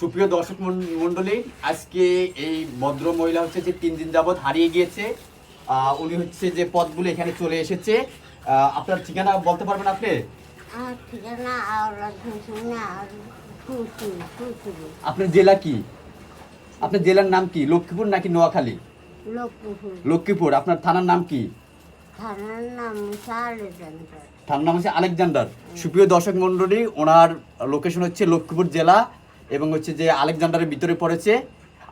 সুপ্রিয় দর্শক মণ্ডলী আজকে এই ভদ্র মহিলা হচ্ছে যে তিন দিন যাবৎ হারিয়ে গিয়েছে। উনি হচ্ছে যে পথগুলো এখানে চলে এসেছে। আপনার ঠিকানা বলতে পারবেন আপনি? আপনার জেলা কি? আপনার জেলার নাম কি? লক্ষ্মীপুর নাকি নোয়াখালী? লক্ষ্মীপুর। আপনার থানার নাম কি? থানার নাম থানার নাম হচ্ছে আলেকজান্ডার। সুপ্রিয় দর্শক মণ্ডলী ওনার লোকেশন হচ্ছে লক্ষ্মীপুর জেলা। এবং হচ্ছে যে আলেকজান্ডারের ভিতরে পড়েছে।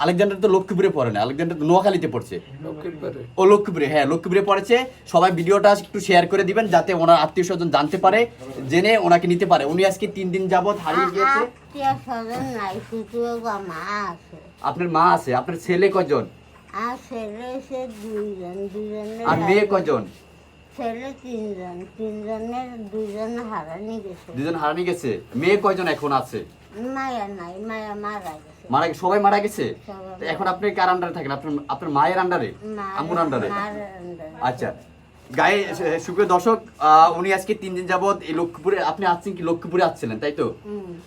আলেকজান্ডার তো লক্ষ্মীপুরে পড়ে না আলেকজান্ডার তো নোয়াখালীতে পড়ছে। ও লক্ষ্মীপুরে হ্যাঁ লক্ষ্মীপুরে পড়েছে। সবাই ভিডিওটা একটু শেয়ার করে দিবেন যাতে ওনার আত্মীয় স্বজন জানতে পারে জেনে ওনাকে নিতে পারে। উনি আজকে তিন দিন যাবৎ হারিয়ে গিয়েছে। আপনার মা আছে? আপনার ছেলে কজন? আর ছেলে সে দুইজন দুজনের আর মেয়ে কজন? ছেলে তিনজন তিনজনের দুজন হারানি গেছে। দুজন হারানি গেছে। মেয়ে কয়জন এখন আছে? মায়া নাই মায়া মারা গেছে। মারা সবাই মারা গেছে? তো এখন আপনি কার আন্ডারে থাকেন? আপনার আপনার মায়ের আন্ডারে আম্মুর আন্ডারে আচ্ছা। গায়ে সুপ্রিয় দর্শক উনি আজকে তিন দিন যাবত এই লক্ষ্মীপুরে আপনি আসছেন কি লক্ষ্মীপুরে আসছিলেন তাই তো?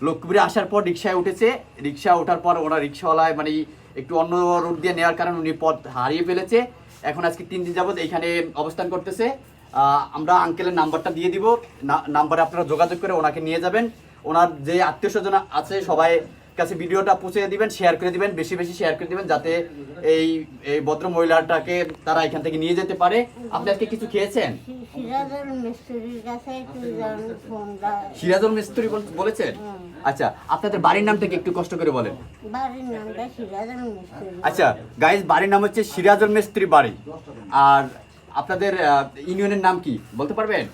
লক্ষ্মীপুরে আসার পর রিক্সায় উঠেছে। রিক্সা ওঠার পর ওনার রিক্সাওয়ালায় মানে একটু অন্য রুট দিয়ে নেওয়ার কারণে উনি পথ হারিয়ে ফেলেছে। এখন আজকে তিন দিন যাবত এখানে অবস্থান করতেছে। আহ, আমরা আঙ্কেলের নাম্বারটা দিয়ে দিব। নাম্বারে আপনারা যোগাযোগ করে ওনাকে নিয়ে যাবেন। ওনার যে আত্মীয় স্বজন আছে সবাই কাছে ভিডিওটা পৌঁছে দিবেন শেয়ার করে দিবেন বেশি বেশি শেয়ার করে দিবেন যাতে এই এই ভদ্র মহিলাটাকে তারা এখান থেকে নিয়ে যেতে পারে। আপনি আজকে কিছু খেয়েছেন? সিরাজুল মিস্ত্রি বলেছেন? আচ্ছা আপনাদের বাড়ির নামটা কি একটু কষ্ট করে বলেন। আচ্ছা গাইজ বাড়ির নাম হচ্ছে সিরাজুল মিস্ত্রি বাড়ি। আর আপনাদের ইউনিয়নের নাম কি? বলতে পারবেন?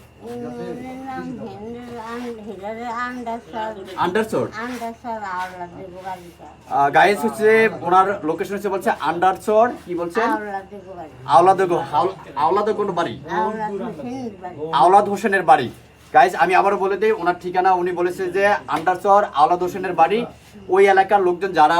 আন্ডারসর গাইজ হচ্ছে ওনার লোকেশন হচ্ছে বলছে আন্ডারসর কি আওলাদ আওলাদ কোন বাড়ি? আওলাদ হোসেনের বাড়ি। গাইজ আমি আবারও বলে দিই ওনার ঠিকানা উনি বলেছে যে আন্ডারচর আওলাদ হোসেনের বাড়ি। ওই এলাকার লোকজন যারা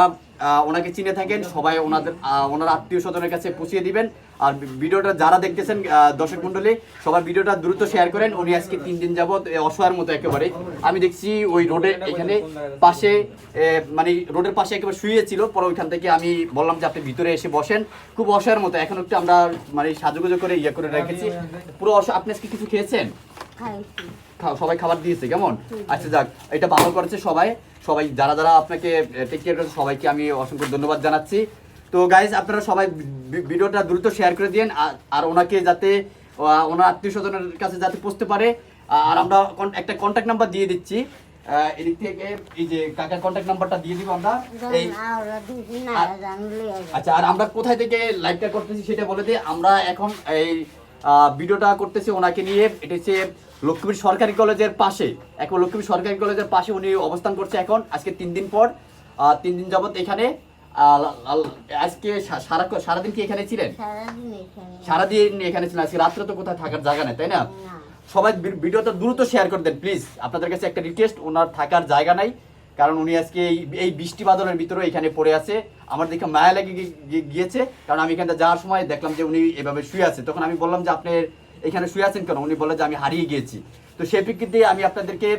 ওনাকে চিনে থাকেন সবাই ওনাদের ওনার আত্মীয় স্বজনের কাছে পৌঁছিয়ে দিবেন। আর ভিডিওটা যারা দেখতেছেন দর্শক মন্ডলী সবাই ভিডিওটা দ্রুত শেয়ার করেন। উনি আজকে তিন দিন যাবত এ, অসহায়ের মতো একেবারে। আমি দেখছি ওই রোডে এখানে পাশে মানে রোডের পাশে একেবারে শুয়েছিল পরে ওইখান থেকে আমি বললাম যে আপনি ভিতরে এসে বসেন। খুব অসহায়ের মতো। এখন একটু আমরা মানে সাজুগুজো করে ইয়ে করে রেখেছি। পুরো অসহায় আপনি আজকে কিছু খেয়েছেন? সবাই খাবার দিয়েছে কেমন? আচ্ছা যাক এটা ভালো করেছে সবাই। সবাই যারা যারা আপনাকে টেক কেয়ার করেছে সবাইকে আমি অসংখ্য ধন্যবাদ জানাচ্ছি। তো গাইজ আপনারা সবাই ভিডিওটা দ্রুত শেয়ার করে দিন আর- ওনাকে যাতে ওনার আত্মীয় স্বজনের কাছে যাতে পৌঁছতে পারে আর আমরা একটা কন্ট্যাক্ট নাম্বার দিয়ে দিচ্ছি। এদিক থেকে এই যে কাকার কন্ট্যাক্ট নাম্বারটা দিয়ে দিব আমরা। এই আচ্ছা আর আমরা কোথায় থেকে লাইভটা করতেছি সেটা বলে দিই। আমরা এখন এই ভিডিওটা করতেছি ওনাকে নিয়ে। এটা হচ্ছে লক্ষ্মীপুর সরকারি কলেজের পাশে। এখন লক্ষ্মীপুর সরকারি কলেজের পাশে উনি অবস্থান করছে এখন। আজকে তিন দিন পর আহ, তিন দিন যাবত এখানে। আজকে সারা সারাদিন কি এখানে ছিলেন? সারাদিন এখানে। ছিলেন। আজকে রাত্রে তো কোথায় থাকার জায়গা নেই তাই না? সবাই ভিডিওটা দ্রুত শেয়ার করে দেন প্লিজ আপনাদের কাছে একটা রিকোয়েস্ট ওনার থাকার জায়গা নাই কারণ উনি আজকে এই বৃষ্টি বাদলের ভিতরে এখানে পড়ে আছে। আমার দেখে মায়া লেগে গিয়েছে কারণ আমি এখানে যাওয়ার সময় দেখলাম যে উনি এভাবে শুয়ে আছে। তখন আমি বললাম যে আপনি এখানে শুয়ে আছেন কেন? উনি বলে যে আমি হারিয়ে গিয়েছি। তো সেই প্রেক্ষিতে আমি আপনাদেরকে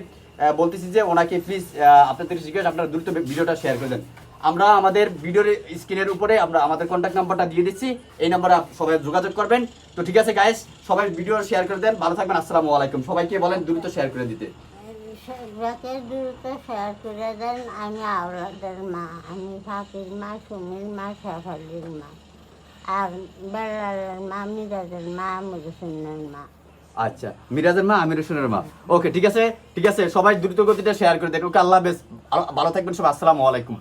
বলতেছি যে ওনাকে প্লিজ আপনাদের রিকোয়েস্ট আপনারা দ্রুত ভিডিওটা শেয়ার করে দেন। আমরা আমাদের ভিডিওর স্ক্রিনের উপরে আমরা আমাদের কন্ট্যাক্ট নাম্বারটা দিয়ে দিচ্ছি। এই নাম্বারে সবাই যোগাযোগ করবেন। তো ঠিক আছে গাইস সবাই ভিডিও শেয়ার করে দেন। ভালো থাকবেন আসসালামু আলাইকুম। সবাইকে বলেন দ্রুত শেয়ার করে দিতে। দ্রুত শেয়ার করে দেন। আমি আওলাদের মা আমি ফাঁকির মা সুমির মা শেফালির মা। আর বেলালের মা মিরাজের মা মধুসূন্নের মা। আচ্ছা মিরাজের মা আমির হোসেনের মা। ওকে ঠিক আছে ঠিক আছে সবাই দ্রুত গতিতে শেয়ার করে ওকে আল্লাহ বেশ ভালো থাকবেন সব আসসালামু আলাইকুম।